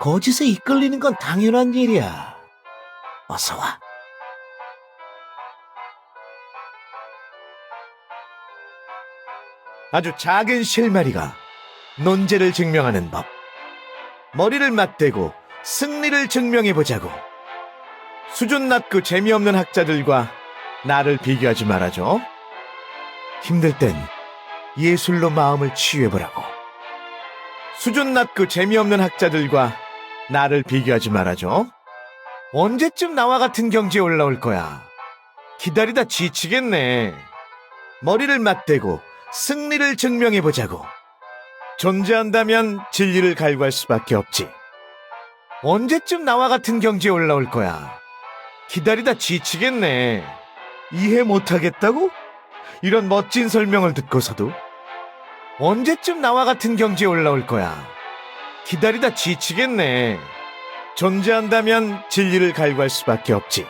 거짓에 이끌리는 건 당연한 일이야. 어서 와. 아주 작은 실마리가 논제를 증명하는 법. 머리를 맞대고 승리를 증명해보자고. 수준 낮고 재미없는 학자들과 나를 비교하지 말아줘. 힘들 땐 예술로 마음을 치유해보라고. 수준 낮고 재미없는 학자들과 나를 비교하지 말아줘. 언제쯤 나와 같은 경지에 올라올 거야? 기다리다 지치겠네. 머리를 맞대고 승리를 증명해보자고. 존재한다면 진리를 갈구할 수밖에 없지. 언제쯤 나와 같은 경지에 올라올 거야? 기다리다 지치겠네. 이해 못하겠다고? 이런 멋진 설명을 듣고서도 언제쯤 나와 같은 경지에 올라올 거야? 기다리다 지치겠네. 존재한다면 진리를 갈구할 수밖에 없지.